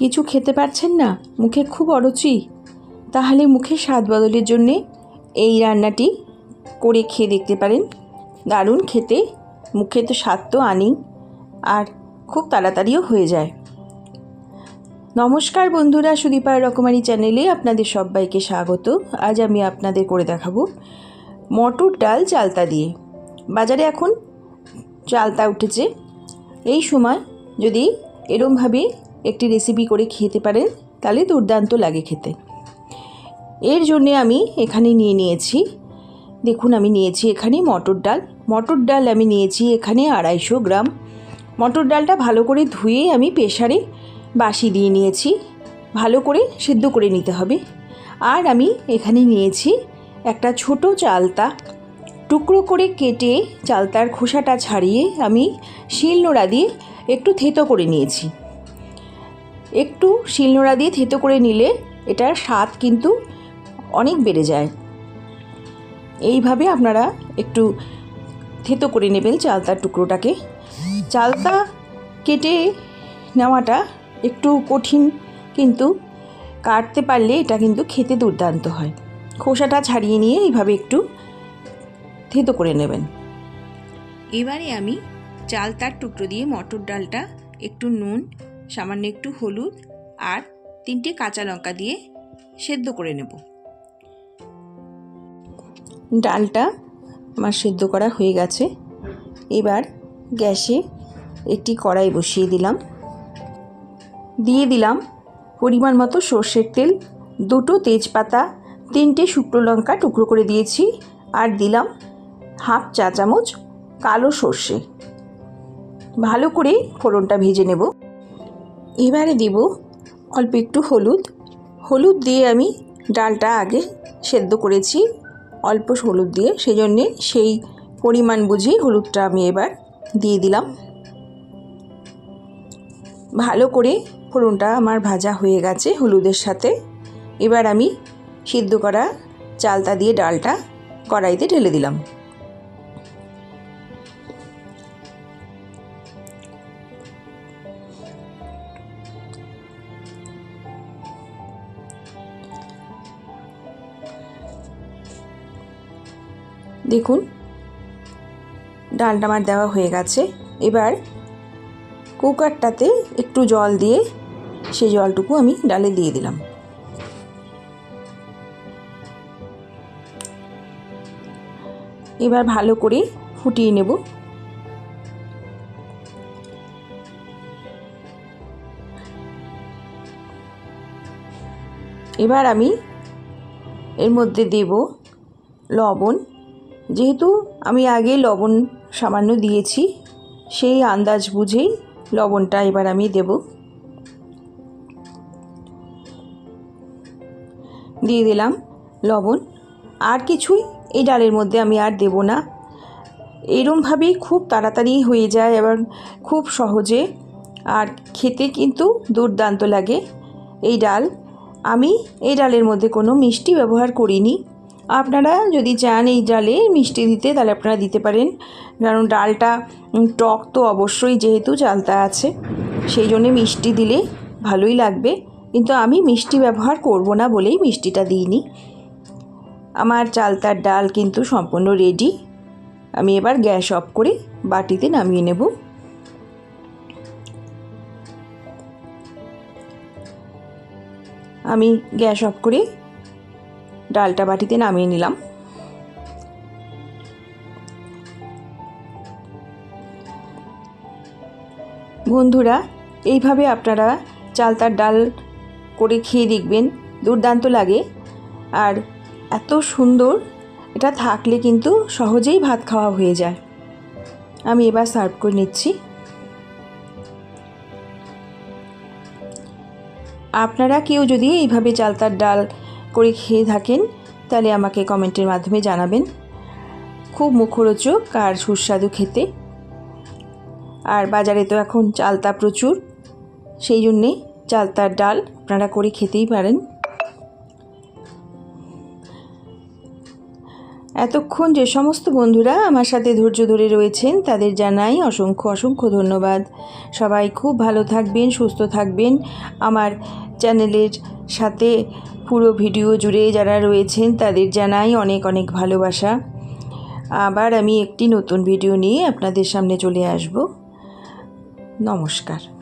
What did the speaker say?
কিছু খেতে পারছেন না? মুখে খুব অরুচি। তাহলে মুখে স্বাদ বদলের জন্যে এই রান্নাটি করে খেয়ে দেখতে পারেন। দারুণ খেতে। মুখে তো স্বাদ তো আনি আর খুব তাড়াতাড়িও হয়ে যায়। নমস্কার বন্ধুরা, সুদীপার রকমারি চ্যানেলে আপনাদের সবাইকে স্বাগত। আজ আমি আপনাদের করে দেখাবো মটর ডাল চালতা দিয়ে। বাজারে এখন চালতা উঠেছে। এই সময় যদি এরমভাবে একটি রেসিপি করে খেতে পারেন তাহলে দুর্দান্ত লাগে খেতে। এর জন্যে আমি এখানে নিয়ে নিয়েছি, দেখুন আমি নিয়েছি এখানে মটর ডাল। মটর ডাল আমি নিয়েছি এখানে আড়াইশো গ্রাম। মটর ডালটা ভালো করে ধুয়ে আমি প্রেশারে বাসি দিয়ে নিয়েছি, ভালো করে সেদ্ধ করে নিতে হবে। আর আমি এখানে নিয়েছি একটা ছোট চালতা। টুকরো করে কেটে চালতার খোসাটা ছাড়িয়ে আমি শিলনোড়া দিয়ে একটু থেতো করে নিয়েছি। একটু শিলনোড়া দিয়ে থেতো করে নিলে এটার স্বাদ কিন্তু অনেক বেড়ে যায়। এইভাবে আপনারা একটু থেতো করে নেবেন চালতার টুকরোটাকে। চালতা কেটে নেওয়াটা একটু কঠিন কিন্তু কাটতে পারলে এটা কিন্তু খেতে দুর্দান্ত হয়। খোসাটা ছাড়িয়ে নিয়ে এইভাবে একটু থেতো করে নেবেন। এবারে আমি চালতার টুকরো দিয়ে মটর ডালটা একটু নুন সামান্য একটু হলুদ আর তিনটে কাঁচা লঙ্কা দিয়ে সেদ্ধ করে নেব। ডালটা আমার সেদ্ধ করা হয়ে গেছে। এবার গ্যাসে একটি কড়াই বসিয়ে দিলাম। দিয়ে দিলাম পরিমাণ মতো সর্ষের তেল, দুটো তেজপাতা, তিনটে শুকনো লঙ্কা টুকরো করে দিয়েছি আর দিলাম হাফ চা চামচ কালো সর্ষে। ভালো করে ফোড়নটা ভেজে নেব। এবারে দেব অল্প একটু হলুদ। হলুদ দিয়ে আমি ডালটা আগে সেদ্ধ করেছি। অল্প হলুদ দিয়ে সেই জন্যে সেই পরিমাণ বুঝিয়ে হলুদটা আমি এবার দিয়ে দিলাম। ভালো করে ফোড়নটা আমার ভাজা হয়ে গেছে হলুদের সাথে। এবার আমি সিদ্ধ করা চালতা দিয়ে ডালটা কড়াইতে ঢেলে দিলাম। দেখুন, ডালটা আমার দেওয়া হয়ে গেছে। এবার কুকারটাতে একটু জল দিয়ে সেই জলটুকু আমি ডালে দিয়ে দিলাম। এবার ভালো করে ফুটিয়ে নেব। এবার আমি এর মধ্যে দেব লবণ। যেহেতু আমি আগে লবণ সামান্য দিয়েছি, সেই আন্দাজ বুঝেই লবণটা এবার আমি দেব। দিয়ে দিলাম লবণ। আর কিছুই এই ডালের মধ্যে আমি আর দেব না। এরমভাবেই খুব তাড়াতাড়ি হয়ে যায় এবার খুব সহজে। আর খেতে কিন্তু দুর্দান্ত লাগে। এই ডাল, আমি এই ডালের মধ্যে কোনো মিষ্টি ব্যবহার করিনি। আপনারা যদি চান এই ডালে মিষ্টি দিতে, তাহলে আপনারা দিতে পারেন। কারণ ডালটা টক তো অবশ্যই যেহেতু চালতা আছে, সেই জন্যে মিষ্টি দিলে ভালোই লাগবে। কিন্তু আমি মিষ্টি ব্যবহার করব না বলেই মিষ্টিটা দিইনি। আমার চালতার ডাল কিন্তু সম্পূর্ণ রেডি আমি এবার গ্যাস অফ করে বাটিতে নামিয়ে নেব। আমি গ্যাস অফ করে ডালটা বাটিতে নামিয়ে নিলাম। বন্ধুরা, এইভাবে আপনারা চালতার ডাল করে খেয়ে দেখবেন, দুর্দান্ত লাগে। আর এত সুন্দর, এটা থাকলে কিন্তু সহজেই ভাত খাওয়া হয়ে যায়। আমি এবার সার্ভ করে নিচ্ছি। আপনারা কেউ যদি এইভাবে চালতার ডাল করে খেয়ে থাকেন, তাহলে আমাকে কমেন্টের মাধ্যমে জানাবেন। খুব মুখরোচক আর সুস্বাদু খেতে। আর বাজারে তো এখন চালতা প্রচুর, সেই জন্যে চালতার ডাল আপনারা করে খেতেই পারেন। এতক্ষণ যে সমস্ত বন্ধুরা আমার সাথে ধৈর্য ধরে রয়েছেন, তাদের জানাই অসংখ্য অসংখ্য ধন্যবাদ। সবাই খুব ভালো থাকবেন, সুস্থ থাকবেন। আমার চ্যানেলের সাথে পুরো ভিডিও জুড়ে যারা রয়েছেন, তাদের জানাই অনেক অনেক ভালোবাসা। আবার আমি একটি নতুন ভিডিও নিয়ে আপনাদের সামনে চলে আসব। নমস্কার।